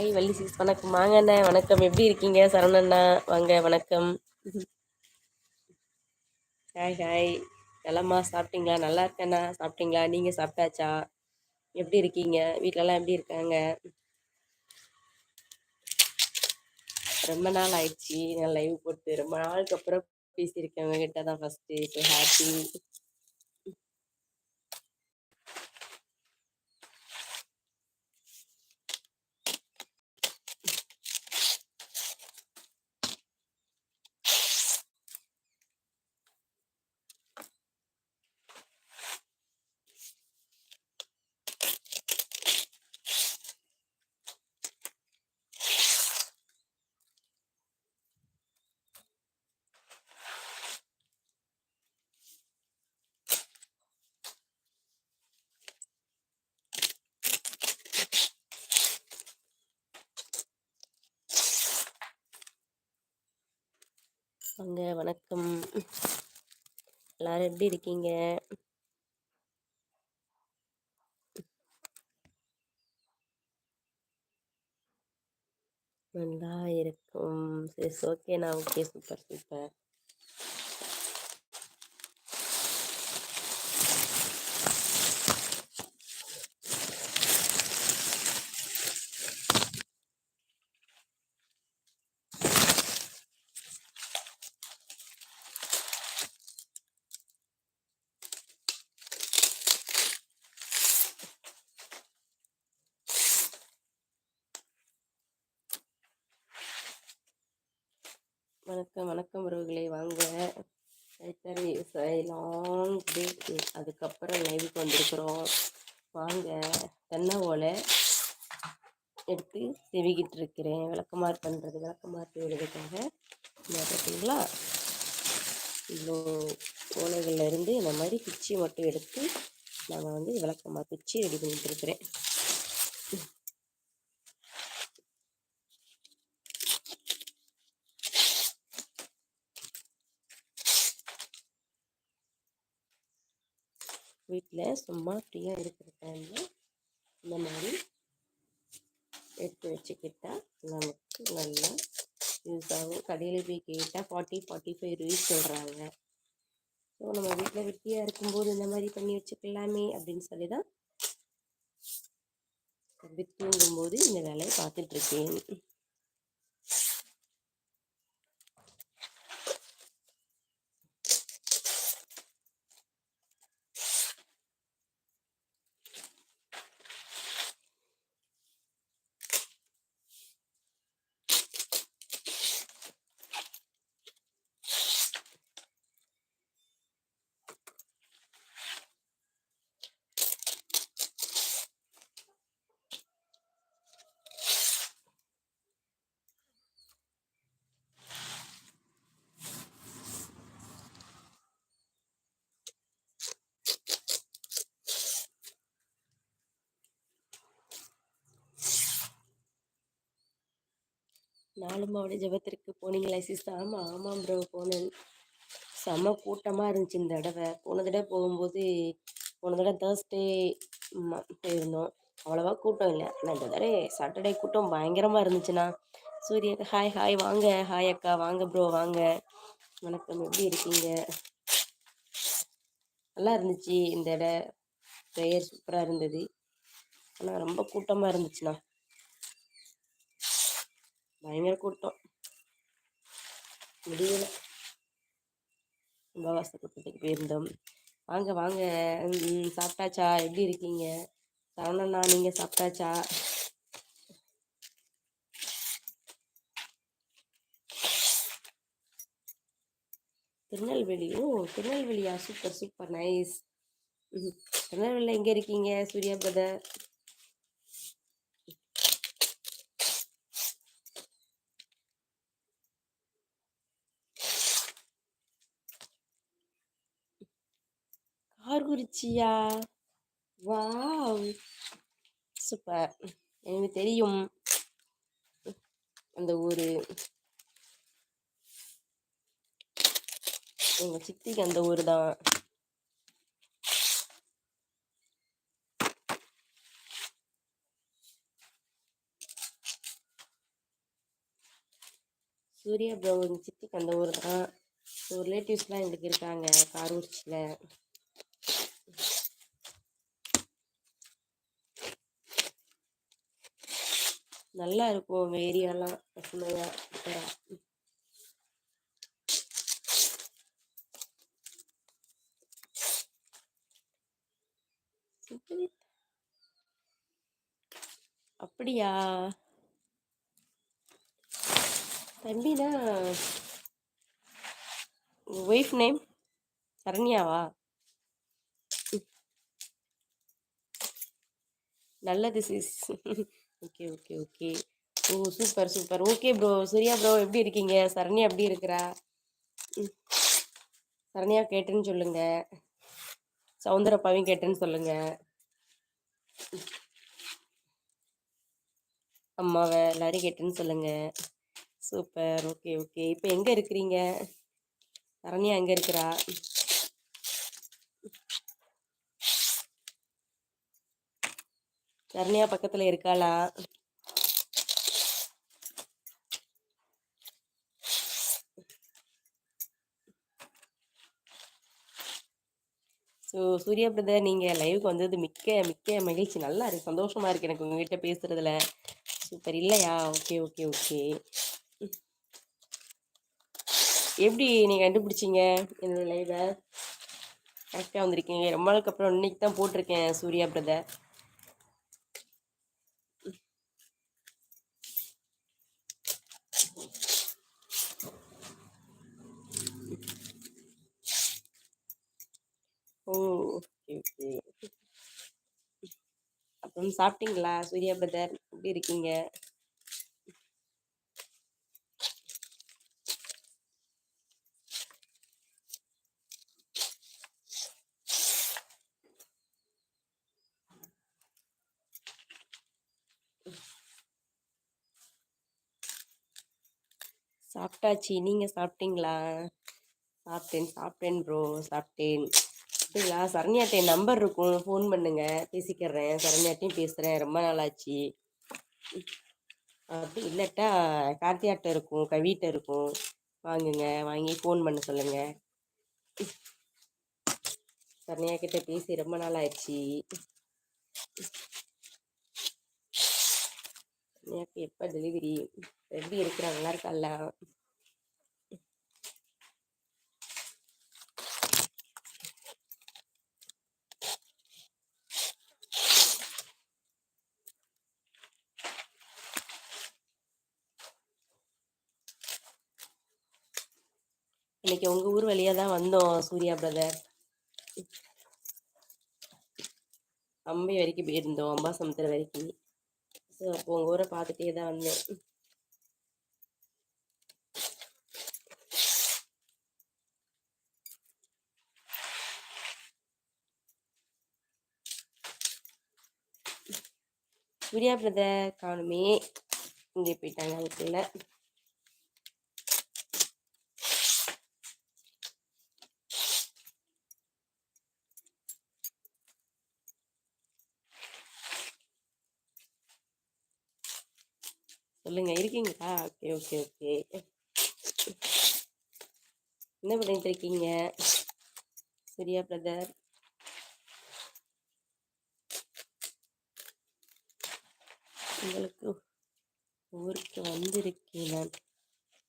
Hi Valli sis வணக்கம். வாங்க அண்ணா. வணக்கம். எப்படி இருக்கீங்க? சரணண்ணா வாங்க. வணக்கம். ஹாய் ஹாய் நலமா சாப்பிட்டீங்களா? நல்லா இருக்கேண்ணா சாப்பிட்டீங்களா? நீங்கள் சாப்பிட்டாச்சா? எப்படி இருக்கீங்க? வீட்டிலலாம் எப்படி இருக்காங்க? ரொம்ப நாள் ஆயிடுச்சு. நான் லைவ் போட்டு ரொம்ப நாளுக்கு அப்புறம் பேசியிருக்கேன் உங்ககிட்ட தான் ஃபஸ்ட்டு ஸோ ஹாப்பி வாங்க வணக்கம். எல்லாரும் எப்படி இருக்கீங்க? நல்லா இருக்கும். சரி ஓகேண்ணா ஓகே சூப்பர் சூப்பர் வணக்கம் வணக்கம் உறவுகளை. வாங்க. லாங் பிரேக் அதுக்கப்புறம் லைவுக்கு வந்திருக்கிறோம் வாங்க தென்னை ஓலை எடுத்து செவிக்கிட்டு இருக்கிறேன். விளக்கமாறு பண்ணுறது விளக்கமாறு செய்கிறதுக்காக பார்த்தீங்களா? இவ்வளோ ஓலைகள்லேருந்து இந்த மாதிரி குச்சி மட்டும் எடுத்து நான் வந்து விளக்கமாக குச்சி ரெடி பண்ணிட்டு இருக்கிறேன். வீட்டில் சும்மா ஃப்ரீயாக இருக்கிற டைமில் இந்த மாதிரி எடுத்து வச்சுக்கிட்டா நமக்கு நல்லா யூஸ் ஆகும். கடையில் போய் கேட்டால் ஃபார்ட்டி ஃபார்ட்டி ஃபைவ் ருபீஸ் சொல்கிறாங்க ஸோ நம்ம வீட்டில் வெட்டியாக இருக்கும்போது இந்த மாதிரி பண்ணி வச்சுக்கலாமே அப்படின்னு சொல்லி தான் அப்படி தூங்கும்போது இந்த வேலையை பார்த்துட்ருக்கேன் நாலு மாவட்ட ஜபத்திற்கு போனீங்களா சிஸ் ஆமாம் ஆமாம் ப்ரோ போனேன். செம கூட்டமாக இருந்துச்சு இந்த தடவை. போன தடவை போகும்போது போன தடவை தேர்ஸ்டே போயிருந்தோம் அவ்வளோவா கூட்டம் இல்லை. ஆனால் இந்த தடவை சாட்டர்டே கூட்டம் பயங்கரமாக இருந்துச்சுண்ணா. சூரிய ஹாய் ஹாய் வாங்க ஹாய் அக்கா வாங்க ப்ரோ வாங்க. வணக்கம் எப்படி இருக்கீங்க? நல்லா இருந்துச்சு இந்த இடம் ப்ரேயர் சூப்பராக இருந்தது. ஆனால் ரொம்ப கூட்டமாக இருந்துச்சுண்ணா. பயங்கர கூட்டம். முடியல. ரொம்ப கூட்டத்துக்கு போயிருந்தோம். வாங்க வாங்க. சாப்பிட்டாச்சா? எப்படி இருக்கீங்க? சரவணண்ணா நீங்கள் சாப்பிட்டாச்சா? திருநெல்வேலி. ஓ திருநெல்வேலியா? Super super. நைஸ். திருநெல்வேலியில் எங்கே இருக்கீங்க சூர்யா பிரதர் கார்குறிச்சியா வாவ்! சூப்பர். எனக்கு தெரியும். அந்த ஊர். எங்கள் சித்திக்கு அந்த ஊர் தான். சூர்யா ப்ரோ எங்கள் சித்திக்கு அந்த ஊர் தான். ஸோ ரிலேட்டிவ்ஸ்லாம் எங்களுக்கு இருக்காங்க காரூர்ச்சியில் நல்லா இருக்கும் உங்கள் ஏரியாலாம் பசுமையா அப்படியா? தம்பினா ஒய்ஃப் நேம் சரண்யாவா? நல்லது சிஸ் ஓகே ஓகே ஓகே. ஓ super super. Okay bro. Surya bro. எப்படி இருக்கீங்க? சரண்யா எப்படி இருக்கிறா? ம். சரண்யா கேட்டேன்னு சொல்லுங்க. சவுந்தரப்பாவையும் கேட்டேன்னு சொல்லுங்க. அம்மாவை எல்லாரையும் கேட்டேன்னு சொல்லுங்க. சூப்பர். Okay okay. இப்போ எங்கே இருக்கிறீங்க? சரண்யா எங்கே இருக்கிறா? கருணியா பக்கத்தில் இருக்காளா? ஸோ சூர்யா பிரதர் நீங்கள் லைவுக்கு வந்தது மிக்க மிக்க மகிழ்ச்சி. நல்லா இருக்கு. சந்தோஷமா இருக்கு எனக்கு உங்ககிட்ட பேசுறதுல. சூப்பர் இல்லையா? ஓகே ஓகே ஓகே எப்படி நீங்கள் கண்டுபிடிச்சீங்க என்னோட லைவை கரெக்டாக வந்திருக்கீங்க. ரொம்ப நாளுக்கு அப்புறம் இன்னைக்கு தான் போட்டிருக்கேன் சூர்யா பிரதர் ஓ ஓகே ஓகே அப்புறம் சாப்பிட்டீங்களா சூர்யா பிரதர் எப்படி இருக்கீங்க? சாப்பிட்டாச்சு நீங்க சாப்பிட்டீங்களா சாப்பிட்டேன் சாப்பிட்டேன் ப்ரோ சாப்பிட்டேன் அப்படிங்களா? சரண்யாட்ட நம்பர் இருக்கும். ஃபோன் பண்ணுங்க. பேசிக்கிறேன். சரண்யாட்டையும் பேசுகிறேன் ரொம்ப நாளாச்சு. அப்படி இல்லாட்டா கார்த்தியாட்ட இருக்கும். கவிட்ட இருக்கும். வாங்குங்க. வாங்கி ஃபோன் பண்ண சொல்லுங்க. சரண்யா கிட்ட பேசி ரொம்ப நாள் ஆயிடுச்சு சரண்யாக்கு எப்போ டெலிவரி எப்படி இருக்கிறாங்களா நல்லா இன்னைக்கு உங்க ஊர் வழியா தான் வந்தோம் சூர்யா பிரதர் அம்பை வரைக்கும் போயிருந்தோம் அம்பா சமுத்திரம் வரைக்கும். ஸோ அப்போ உங்க ஊரை பார்த்துட்டே தான் வந்தேன். சூர்யா பிரதர் காணுமே. இங்கே போயிட்டாங்க அதுக்குள்ள. சொல்லுங்க. இருக்கீங்களா? Okay okay okay. என்ன பண்ணிட்டு இருக்கீங்க? சரியா பிரதர் உங்களுக்கு ஊருக்கு வந்திருக்கேன் நான்.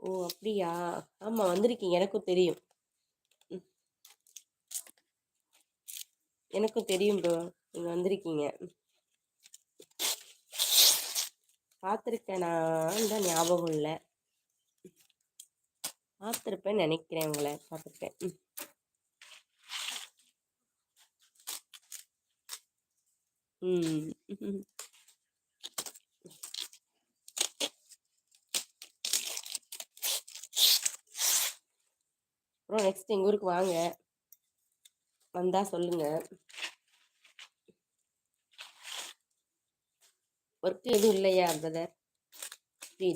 ஓ அப்படியா? ஆமா வந்திருக்கீங்க. எனக்கும் தெரியும். எனக்கும் தெரியும் ப்ரோ நீங்க வந்திருக்கீங்க. பார்த்துருக்கேன் நான். தான் ஞாபகம் இல்லை. பார்த்துருப்பேன் நினைக்கிறேன் உங்களை பார்த்துருக்கேன் ம். அப்புறம் நெக்ஸ்ட் எங்கள் ஊருக்கு வாங்க. வந்தால் சொல்லுங்கள் ஒர்க் எதுவும் இல்லையா பிரதர் ஃப்ரீ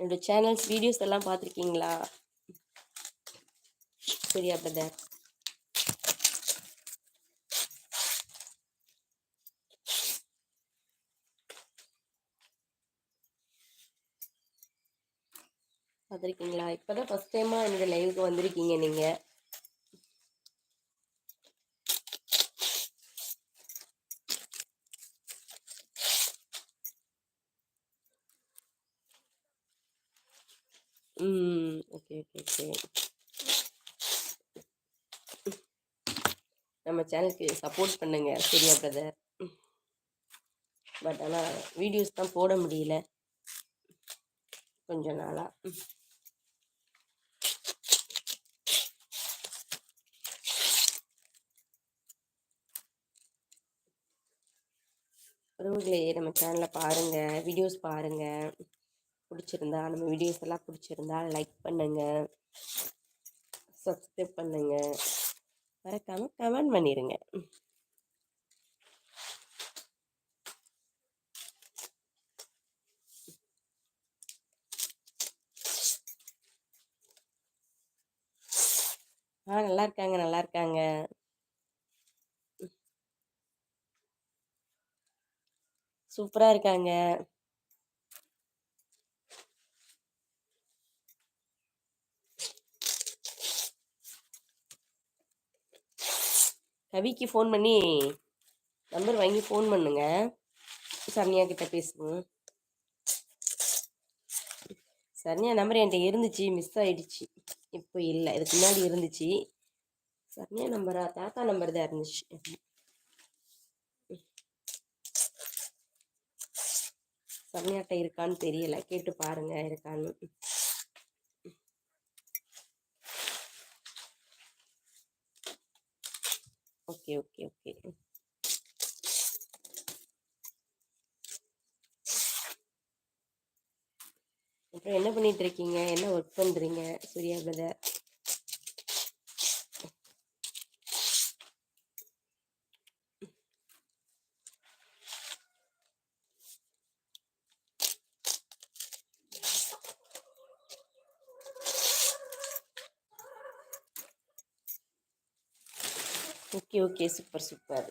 என்னோட சேனல்ஸ் வீடியோஸ் எல்லாம் பார்த்துருக்கீங்களா? சரியா பிரதர் பார்த்துருக்கீங்களா? இப்போ தான் ஃபஸ்ட் டைமாக இந்த லைவுக்கு வந்திருக்கீங்க நீங்கள் ம் ஓகே ஓகே ஓகே நம்ம சேனலுக்கு சப்போர்ட் பண்ணுங்க சரியா பிரதர் பட் ஆனால் வீடியோஸ் தான் போட முடியல. கொஞ்ச நாளாக உறவுகளே நம்ம சேனலை பாருங்கள் வீடியோஸ் பாருங்கள் பிடிச்சிருந்தா நம்ம வீடியோஸ் எல்லாம் பிடிச்சிருந்தா லைக் பண்ணுங்கள் சப்ஸ்கிரைப் பண்ணுங்கள் மறக்காமல் கமெண்ட் பண்ணிடுங்க ஆ நல்லா இருக்காங்க நல்லா இருக்காங்க. சூப்பராக இருக்காங்க. கவிக்கு ஃபோன் பண்ணி நம்பர் வாங்கி ஃபோன் பண்ணுங்க. சரண்யா கிட்ட பேசுவோம். சரண்யா நம்பர் என்கிட்ட இருந்துச்சு மிஸ் ஆயிடுச்சு. இப்போ இல்லை இதுக்கு முன்னாடி இருந்துச்சு. சரண்யா நம்பரா? தாத்தா நம்பர் தான் இருந்துச்சு. சரண்யாட்ட இருக்கான்னு தெரியல. கேட்டு பாருங்க இருக்கான்னு. Okay okay okay. அப்புறம் என்ன பண்ணிட்டு இருக்கீங்க? என்ன ஒர்க் பண்றீங்க? Surya brother okay okay. Super super.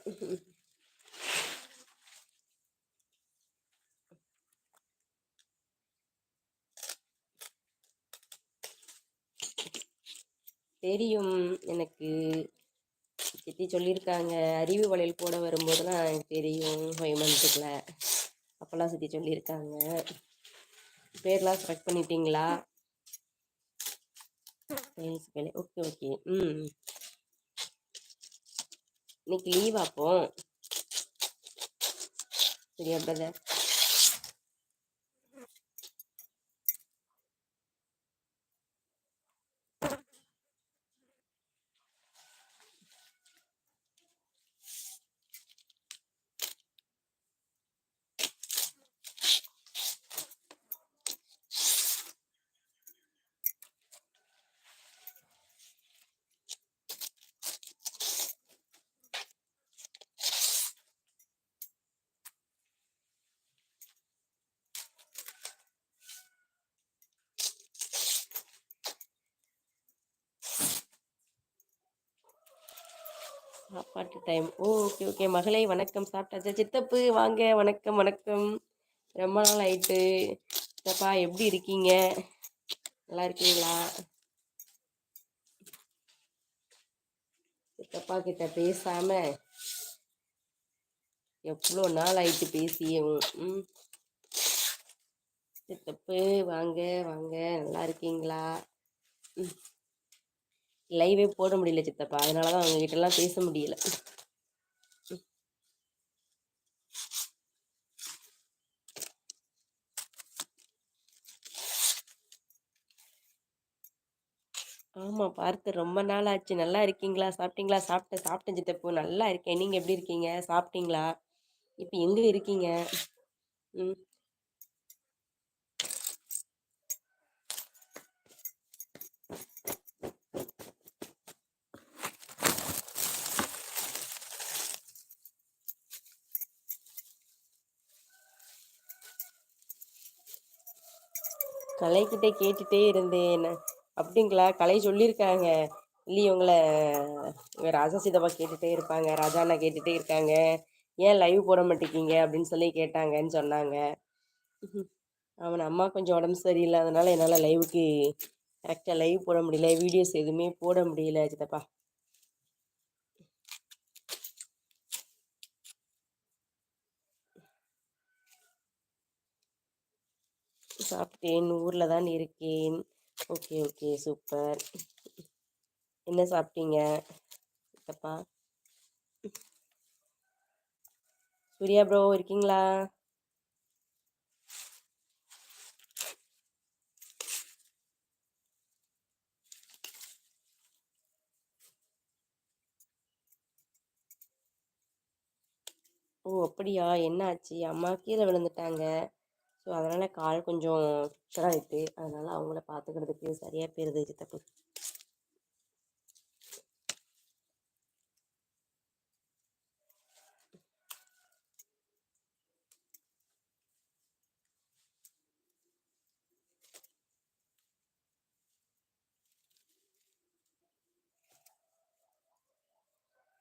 தெரியும் எனக்கு. சித்தி சொல்லியிருக்காங்க. அறிவு வளையல் போட வரும்போதெல்லாம் எனக்கு தெரியும். ஃபைவ் மந்த்துக்குள்ள அப்போல்லாம் சித்தி சொல்லியிருக்காங்க. பேர்லாம் செலக்ட் பண்ணிட்டீங்களா? Okay okay. ம். இன்னைக்கு லீவ் அப்போ? சரியா பிரதர் சாப்பாட்டு டைம் ஓ ஓகே ஓகே மகளே வணக்கம். சாப்பிட்டாச்சா? சித்தப்பு வாங்க. வணக்கம் வணக்கம். ரொம்ப நாள் ஆயிட்டு. சித்தப்பா எப்படி இருக்கீங்க? நல்லா இருக்கீங்களா? சித்தப்பா கிட்ட பேசாம எவ்வளோ நாள் ஆயிட்டு பேசியும் ம். சித்தப்பு வாங்க வாங்க. நல்லா இருக்கீங்களா? ம். லைவே போட முடியல சித்தப்பா. அதனால தான் அவங்க எல்லாம் பேச முடியல. ஆமாம் பார்த்து ரொம்ப நாள் ஆச்சு நல்லா இருக்கீங்களா? சாப்பிட்டீங்களா? சாப்பிட்டேன் சாப்பிட்டேன் சித்தப்போ. நல்லா இருக்கேன். நீங்கள் எப்படி இருக்கீங்க? சாப்பிட்டீங்களா? இப்போ எங்கே இருக்கீங்க? ம். கலைக்கிட்ட கேட்டுட்டே இருந்தேன். அப்படிங்களா? கலை சொல்லியிருக்காங்க. இல்லையே உங்களை ராஜா சீதப்பா கேட்டுகிட்டே இருப்பாங்க. ராஜா அண்ணா கேட்டுகிட்டே இருக்காங்க. ஏன் லைவ் போட மாட்டேங்கிங்க அப்படின்னு சொல்லி கேட்டாங்கன்னு சொன்னாங்க. அவன் அம்மா கொஞ்சம் உடம்பு சரியில்லாதனால என்னால் லைவுக்கு கரெக்டாக லைவ் போட முடியல. வீடியோஸ் எதுவுமே போட முடியல சித்தப்பா. சாப்பிட்டேன். ஊரில் தான் இருக்கேன். Okay okay super. என்ன சாப்பிட்டீங்க? சித்தப்பா. சூர்யா ப்ரோ இருக்கீங்களா? ஓ அப்படியா? என்ன ஆச்சு? அம்மா கீழே விழுந்துட்டாங்க. ஸோ அதனால் கால் கொஞ்சம் ஃப்ராக்சர் இருக்குது அதனால் அவங்கள பார்த்துக்கிறதுக்கு சரியாக போயிருது சித்தப்பு.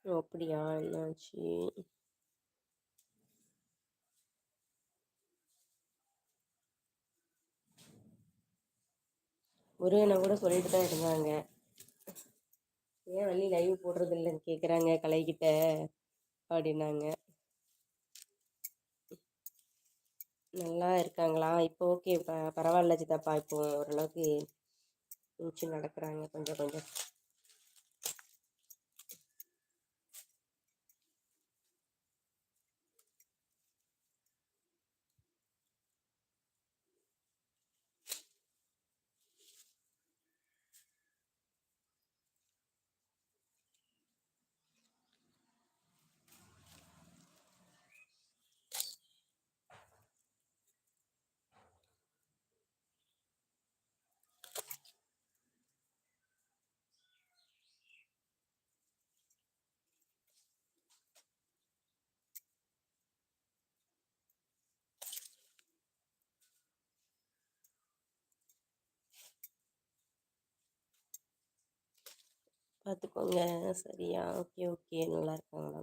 அப்படியா? என்னாச்சு? முருகனை கூட சொல்லிட்டு தான் இருந்தாங்க. ஏன் வள்ளி லைவ் போடுறது இல்லைன்னு கேட்குறாங்க கலைக்கிட்ட அப்படின்னாங்க. நல்லா இருக்காங்களா? இப்போ ஓகே ப பரவாயில்ல சித்தப்பா இப்போ ஓரளவுக்கு நடக்கிறாங்க கொஞ்சம் கொஞ்சம். பார்த்துக்கோங்க சரியா? Okay okay. நல்லா இருக்காங்களா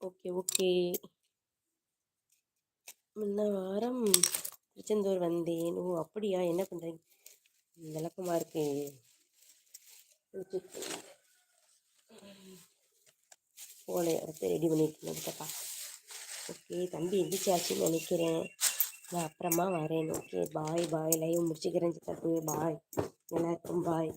ஓகே ஓகே. முன்ன வாரம் திருச்செந்தூர் வந்தேன். ஓ அப்படியா? என்ன பண்ணுறீங்க விளக்கமாக இருக்கு போலை அடுத்து ரெடி பண்ணிட்டு இருக்கப்பா ஓகே தம்பி எந்திரிச்சாச்சுன்னு நினைக்கிறேன். நான் அப்புறமா வரேன். ஓகே பாய் பாய் லைவ் முடிச்சுக்கிறேன் சித்தப்பு. பாய் எல்லாருக்கும் பாய்